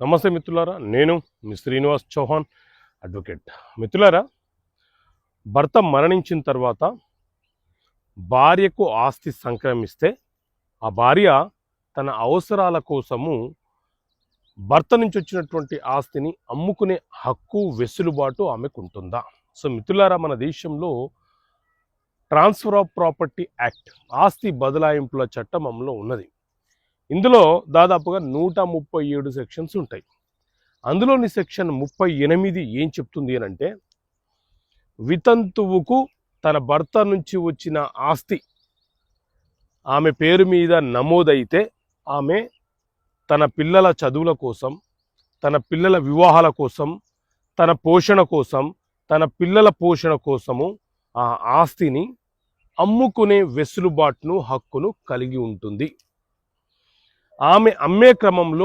నమస్తే మిత్రులారా నేను మీ శ్రీనివాస్ చౌహాన్ అడ్వకేట్. మిత్రులారా భర్త మరణించిన తర్వాత భార్యకు ఆస్తి సంక్రమిస్తే ఆ భార్య తన అవసరాల కోసము భర్త నుంచి వచ్చినటువంటి ఆస్తిని అమ్ముకునే హక్కు వెసులుబాటు ఆమెకు ఉంటుందా సో మిత్రులారా మన దేశంలో ట్రాన్స్ఫర్ ఆఫ్ ప్రాపర్టీ యాక్ట్ ఆస్తి బదలాయింపుల చట్టం అమలు ఉన్నది. ఇందులో దాదాపుగా నూట ముప్పై ఏడు సెక్షన్స్ ఉంటాయి. అందులోని సెక్షన్ ముప్పై ఎనిమిది ఏం చెప్తుంది అని అంటే వితంతువుకు తన భర్త నుంచి వచ్చిన ఆస్తి ఆమె పేరు మీద నమోదైతే ఆమె తన పిల్లల చదువుల కోసం తన పిల్లల వివాహాల కోసం తన పోషణ కోసం తన పిల్లల పోషణ కోసము ఆ ఆస్తిని అమ్ముకునే వెసులుబాటును హక్కును కలిగి ఉంటుంది. ఆమె అమ్మే క్రమంలో